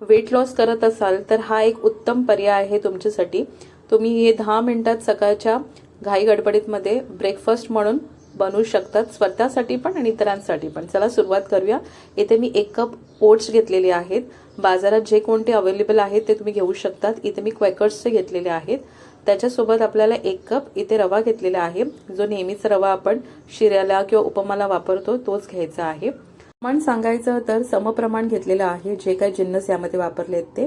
Weight loss करत असाल तर हा एक उत्तम पर्याय आहे तुमच्यासाठी. तुम्ही हे दहा मिनिटात सकाळच्या घाई गडबडीतमध्ये ब्रेकफास्ट म्हणून बनवू शकतात स्वतःसाठी पण आणि इतरांसाठी पण. चला सुरुवात करूया. इथे मी एक कप ओट्स घेतलेले आहेत. बाजारात जे कोणते अवेलेबल आहेत ते तुम्ही घेऊ शकतात. इथे मी क्वेकर्सचे घेतलेले आहेत. त्याच्यासोबत आपल्याला एक कप इथे रवा घेतलेला आहे. जो नेहमीचा रवा आपण शिऱ्याला किंवा उपमाला वापरतो तोच घ्यायचा आहे. प्रमाण सांगायचं तर समप्रमाण घेतलेलं आहे. जे काही जिन्नस यामध्ये वापरले आहेत ते.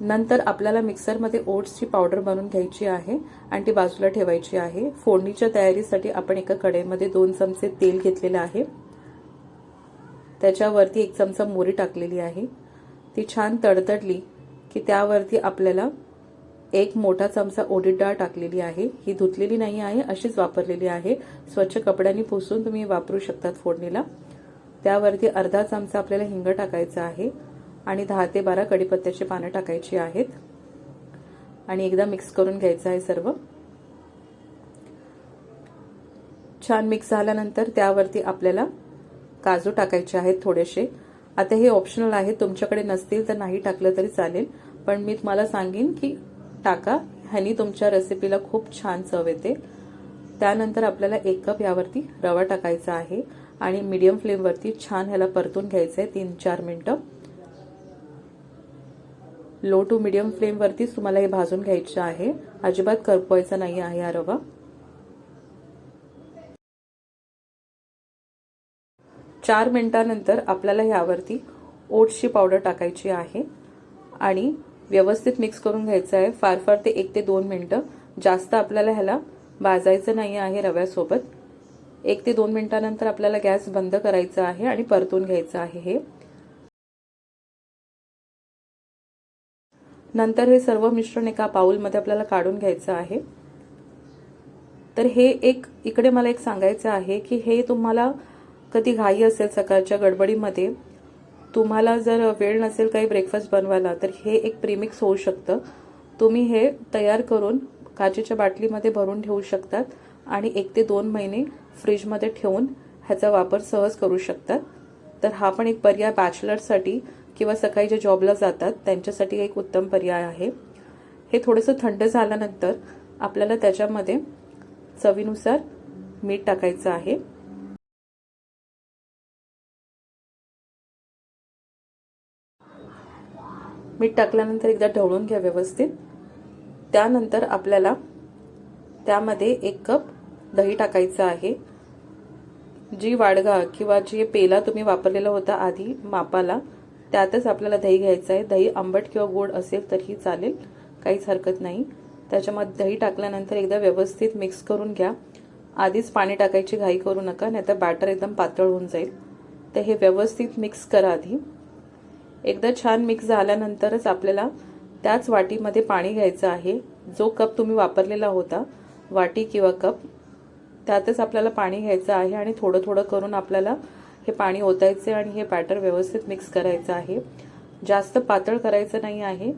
नंतर आपल्याला मिक्सरमध्ये ओट्सची पावडर बनवून घ्यायची आहे आणि ती बाजूला ठेवायची आहे. फोडणीच्या तयारीसाठी आपण एका कढईमध्ये दोन चमचे तेल घेतलेलं आहे. त्याच्यावरती एक चमचा मोरी टाकलेली आहे. ती छान तडतडली की त्यावरती आपल्याला एक मोठा चमचा ओडीत डाळ टाकलेली आहे. ही धुतलेली नाही आहे अशीच वापरलेली आहे. स्वच्छ कपड्यांनी पुसून तुम्ही वापरू शकतात फोडणीला. त्यावरती अर्धा चमचा आपल्याला हिंग टाकायचा आहे आणि दहा ते बारा कडीपत्त्याची पानं टाकायची आहेत. आणि एकदा मिक्स करून घ्यायचं आहे सर्व. छान मिक्स झाल्यानंतर त्यावरती आपल्याला काजू टाकायचे आहेत थोडेसे. आता हे ऑप्शनल आहे. तुमच्याकडे नसतील तर नाही टाकलं तरी चालेल. पण मी तुम्हाला सांगेन की टाका. ह्यानी तुमच्या रेसिपीला खूप छान चव येते. त्यानंतर आपल्याला एक कप यावरती रवा टाकायचा आहे. आणि मीडियम फ्लेमवरती छान ह्याला परतून घ्यायचं आहे तीन चार मिनटं. लो टू मिडियम फ्लेमवरतीच तुम्हाला हे भाजून घ्यायचं आहे. अजिबात करपवायचा नाही आहे हा रवा. चार मिनटानंतर आपल्याला ह्यावरती ओट्सची पावडर टाकायची आहे आणि व्यवस्थित मिक्स करून घ्यायचं आहे. फार फार ते एक ते दोन मिनटं. जास्त आपल्याला ह्याला भाजायचं नाही आहे रव्यासोबत. एक ते दोन मिनिटानंतर आपल्याला गॅस बंद करायचा आहे आणि परतून घ्यायचं आहे हे. नंतर हे सर्व मिश्रण एका पाऊलमध्ये आपल्याला काढून घ्यायचं आहे. तर हे एक इकडे मला एक सांगायचं आहे की हे तुम्हाला कधी घाई असेल सकाळच्या गडबडीमध्ये तुम्हाला जर वेळ नसेल काही ब्रेकफास्ट बनवायला तर हे एक प्रीमिक्स होऊ शकतं. तुम्ही हे तयार करून काचेच्या बाटलीमध्ये भरून ठेवू शकतात. आणि एक ते दोन महिने फ्रीजमध्ये ठेवून ह्याचा वापर सहज करू शकतात. तर हा पण एक पर्याय बॅचलर्ससाठी किंवा सकाळी जे जॉबला जातात त्यांच्यासाठी एक उत्तम पर्याय आहे. हे थोडंसं थंड झाल्यानंतर आपल्याला त्याच्यामध्ये चवीनुसार मीठ टाकायचं आहे. मीठ टाकल्यानंतर एकदा ढवळून घ्या व्यवस्थित. त्यानंतर आपल्याला त्यामध्ये एक कप दही टाकायचं आहे. जी वाडगा किंवा जे पेला तुम्ही वापरलेला होता आधी मापाला त्यातच आपल्याला दही घ्यायचं आहे. दही आंबट किंवा गोड असेल तरीही चालेल काहीच हरकत नाही. त्याच्यामध्ये दही टाकल्यानंतर एकदा व्यवस्थित मिक्स करून घ्या. आधीच पाणी टाकायची घाई करू नका नाहीतर बॅटर एकदम पातळ होऊन जाईल. तर हे व्यवस्थित मिक्स करा आधी. एकदा छान मिक्स झाल्यानंतरच आपल्याला त्याच वाटीमध्ये पाणी घ्यायचं आहे. जो कप तुम्ही वापरलेला होता वाटी किंवा कप त्यातच आपल्याला पाणी घ्यायचं आहे आणि थोडं थोडं करून आपल्याला हे पाणी ओतायचे आणि हे बॅटर व्यवस्थित मिक्स करायचं आहे. जास्त पातळ करायचं नाही आहे.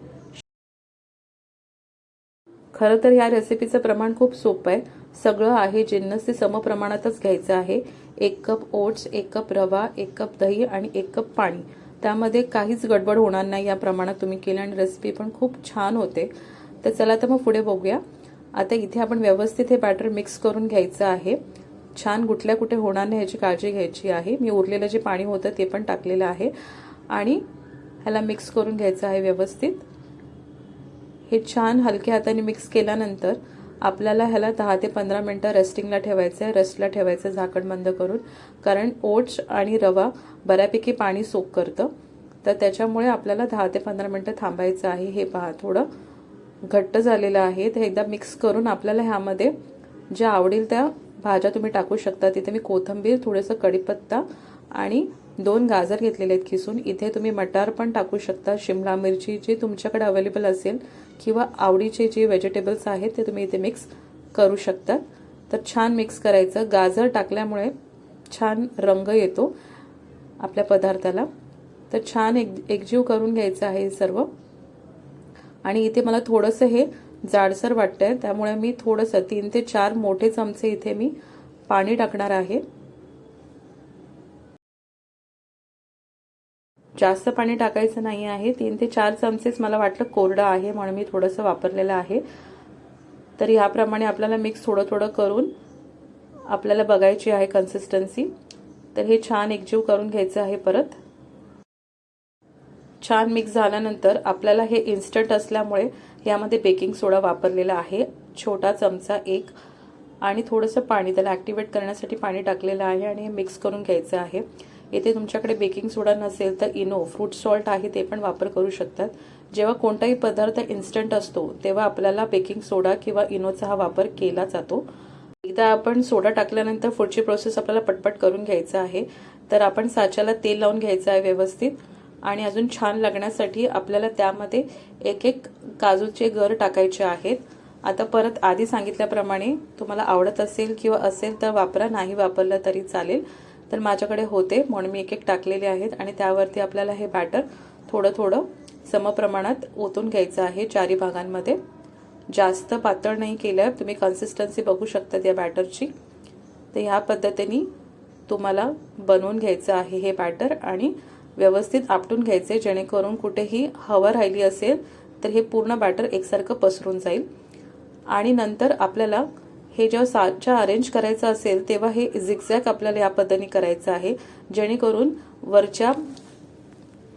खरं तर या रेसिपीचं प्रमाण खूप सोपं आहे. सगळं आहे जिन्नस ते समप्रमाणातच घ्यायचं आहे. एक कप ओट्स एक कप रवा एक कप दही आणि एक कप पाणी. त्यामध्ये काहीच गडबड होणार नाही या प्रमाणात तुम्ही केलं आणि रेसिपी पण खूप छान होते. तर चला तर मग पुढे बघूया. आता इथे आपण व्यवस्थित हे बॅटर मिक्स करून घ्यायचं आहे. छान कुठल्या कुठे होणार नाही ह्याची काळजी घ्यायची आहे. मी उरलेलं जे पाणी होतं ते पण टाकलेलं आहे. आणि ह्याला मिक्स करून घ्यायचं आहे व्यवस्थित. हे छान हलक्या हाताने मिक्स केल्यानंतर आपल्याला ह्याला दहा ते पंधरा मिनटं रेस्टिंगला ठेवायचं आहे रेस्टला ठेवायचं झाकण बंद करून. कारण ओट्स आणि रवा बऱ्यापैकी पाणी सोक करतं. तर त्याच्यामुळे आपल्याला दहा ते पंधरा मिनटं थांबायचं आहे. हे पहा थोडं. घट्ट झालेलं आहे ते एकदा मिक्स करून आपल्याला ह्यामध्ये ज्या आवडेल त्या भाज्या तुम्ही टाकू शकता. तिथे मी कोथिंबीर थोडंसं कढीपत्ता आणि दोन गाजर घेतलेले आहेत खिसून. इथे तुम्ही मटार पण टाकू शकता शिमला मिरची जी तुमच्याकडे अवेलेबल असेल किंवा आवडीचे जे व्हेजिटेबल्स आहेत ते तुम्ही इथे मिक्स करू शकता. तर छान मिक्स करायचं. गाजर टाकल्यामुळे छान रंग येतो आपल्या पदार्थाला. तर छान एक एकजीव करून घ्यायचं आहे सर्व. आणि इथे मला थोडंसं हे जाडसर वाटतंय. त्यामुळे मी थोडंसं तीन ते चार मोठे चमचे इथे मी पाणी टाकणार आहे. जास्त पाणी टाकायचं नाही आहे. तीन ते चार चमचेच मला वाटलं कोरडं आहे म्हणून मी थोडंसं वापरलेलं आहे. तर ह्याप्रमाणे आपल्याला मिक्स थोडं थोडं करून आपल्याला बघायची आहे कन्सिस्टन्सी तर हे छान एकजीव करून घ्यायचं आहे परत. छान मिक्स झाल्यानंतर आपल्याला हे इन्स्टंट असल्यामुळे यामध्ये बेकिंग सोडा वापरलेला आहे. छोटा चमचा एक आणि थोडंसं पाणी त्याला ॲक्टिवेट करण्यासाठी पाणी टाकलेलं आहे आणि हे मिक्स करून घ्यायचं आहे. येथे तुमच्याकडे बेकिंग सोडा नसेल तर इनो फ्रूट सॉल्ट आहे ते पण वापर करू शकतात. जेव्हा कोणताही पदार्थ इन्स्टंट असतो तेव्हा आपल्याला बेकिंग सोडा किंवा इनोचा हा वापर केला जातो. एकदा आपण सोडा टाकल्यानंतर पुढची प्रोसेस आपल्याला पटपट करून घ्यायचं आहे. तर आपण साच्याला तेल लावून घ्यायचं आहे व्यवस्थित. आणि अजून छान लागण्यासाठी आपल्याला त्यामध्ये एक एक काजूचे गर टाकायचे आहेत. आता परत आधी सांगितल्याप्रमाणे तुम्हाला आवडत असेल किंवा असेल तर वापरा नाही वापरलं तरी चालेल. तर माझ्याकडे होते म्हणून मी एक एक टाकलेले आहेत आणि त्यावरती आपल्याला हे बॅटर थोडं थोडं समप्रमाणात ओतून घ्यायचं आहे चारी भागांमध्ये. जास्त पातळ नाही केलं तुम्ही कन्सिस्टन्सी बघू शकता या बॅटरची. तर ह्या पद्धतीने तुम्हाला बनवून घ्यायचं आहे हे बॅटर आणि व्यवस्थित आपटून घ्यायचे जेणेकरून कुठेही हवा राहिली असेल तर हे पूर्ण बॅटर एकसारखं पसरून जाईल. आणि नंतर आपल्याला हे जेव्हा साच्या अरेंज करायचं असेल तेव्हा हे झिगझॅग आपल्याला या पद्धतीने करायचं आहे. जेणेकरून वरच्या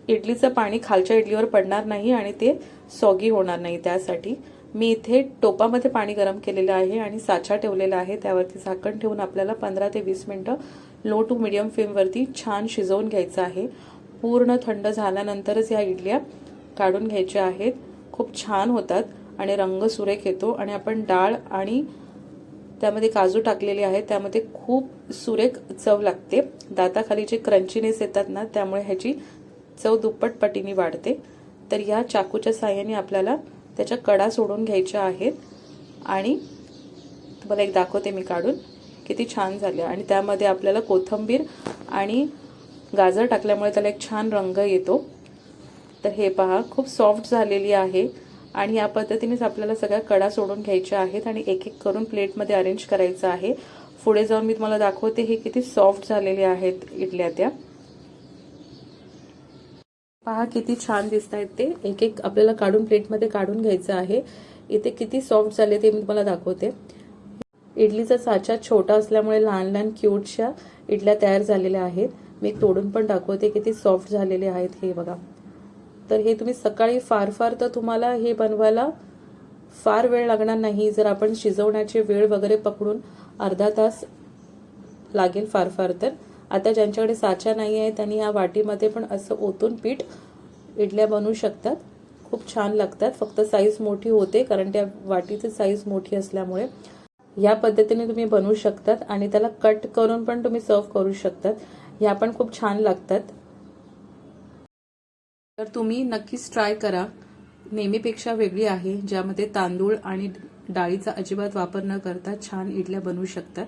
इडलीचं पाणी खालच्या इडलीवर पडणार नाही आणि ते सॉगी होणार नाही त्यासाठी. मी इथे टोपामध्ये पाणी गरम केलेलं आहे आणि साचा ठेवलेला आहे. त्यावरती झाकण ठेवून आपल्याला पंधरा ते वीस मिनटं लो टू मिडियम फ्लेमवरती छान शिजवून घ्यायचं आहे. पूर्ण थंड झाल्यानंतरच या इडल्या काढून घ्यायच्या आहेत. खूप छान होतात आणि रंग सुरेख येतो आणि आपण डाळ आणि त्यामध्ये काजू टाकलेले आहेत. त्यामध्ये खूप सुरेख चव लागते. दाताखाली जे क्रंचीनेस येतात ना त्यामुळे ह्याची चव दुप्पट पटीने वाढते. तर या चाकूच्या साह्याने आपल्याला त्याच्या कडा सोडून घ्यायच्या आहेत. आणि तुम्हाला एक दाखवते मी काढून. किती छान झाले आणि त्यामध्ये आपल्याला कोथंबीर आणि गाजर टाकल्यामुळे त्याला एक छान रंग येतो. तर हे पहा खूप सॉफ्ट झालेली आहे. आणि या पद्धतीनेच आपल्याला सगळ्या कडा सोडून घ्यायच्या आहेत आणि एक एक करून प्लेटमध्ये अरेंज करायचं आहे. पुढे जाऊन मी तुम्हाला दाखवते हे किती सॉफ्ट झालेले आहेत इडल्या त्या. पहा किती छान दिसत आहेत ते. एक एक आपल्याला काढून प्लेटमध्ये काढून घ्यायचं आहे. इथे किती सॉफ्ट झाले ते मी तुम्हाला दाखवते. इडलीचा साचा छोटा असल्यामुळे लहान लहान क्यूटच्या इडल्या तयार झालेल्या आहेत. मी तोडून पण दाखवते किती सॉफ्ट झालेले आहेत हे बघा. तर हे तुम्ही सकाळी फार फार तर तुम्हाला हे बनवायला फार वेळ लागणार नाही. जर आपण शिजवण्याची वेळ वगैरे पकडून अर्धा तास लागेल फार फार तर. आता ज्यांच्याकडे साचा नाही आहे त्यांनी या वाटीमध्ये पण असं ओतून पीठ इडल्या बनवू शकतात. खूप छान लागतात. फक्त साईज मोठी होते कारण त्या वाटीची साईज मोठी असल्यामुळे. या पद्धतीने तुम्ही बनवू शकतात आणि त्याला कट करून पण तुम्ही सर्व करू शकतात. ह्या पण खूप छान लागतात. तर तुम्ही नक्कीच ट्राय करा. नेहमीपेक्षा वेगळी आहे ज्यामध्ये तांदूळ आणि डाळीचा अजिबात वापर न करता छान इडल्या बनवू शकतात.